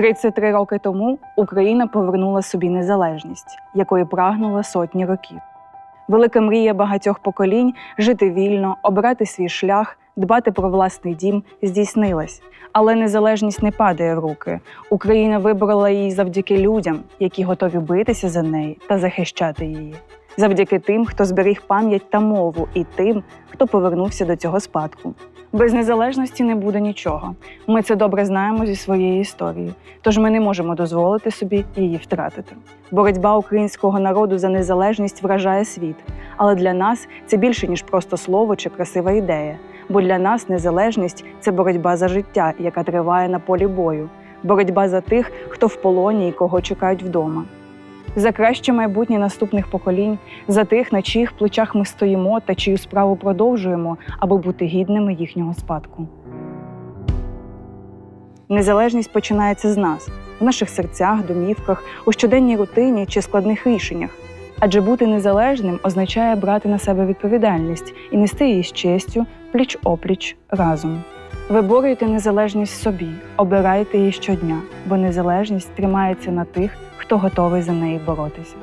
33 роки тому Україна повернула собі незалежність, якої прагнула сотні років. Велика мрія багатьох поколінь жити вільно, обирати свій шлях, дбати про власний дім здійснилась. Але незалежність не падає в руки. Україна виборола її завдяки людям, які готові битися за неї та захищати її. Завдяки тим, хто зберіг пам'ять та мову, і тим, хто повернувся до цього спадку. Без незалежності не буде нічого. Ми це добре знаємо зі своєї історії, тож ми не можемо дозволити собі її втратити. Боротьба українського народу за незалежність вражає світ, але для нас це більше ніж просто слово чи красива ідея. Бо для нас незалежність це боротьба за життя, яка триває на полі бою, боротьба за тих, хто в полоні і кого чекають вдома. За краще майбутнє наступних поколінь, за тих, на чиїх плечах ми стоїмо та чию справу продовжуємо, аби бути гідними їхнього спадку. Незалежність починається з нас, в наших серцях, домівках, у щоденній рутині чи складних рішеннях. Адже бути незалежним означає брати на себе відповідальність і нести її з честю пліч опліч разом. Виборюйте незалежність собі, обирайте її щодня, бо незалежність тримається на тих, хто готовий за неї боротися.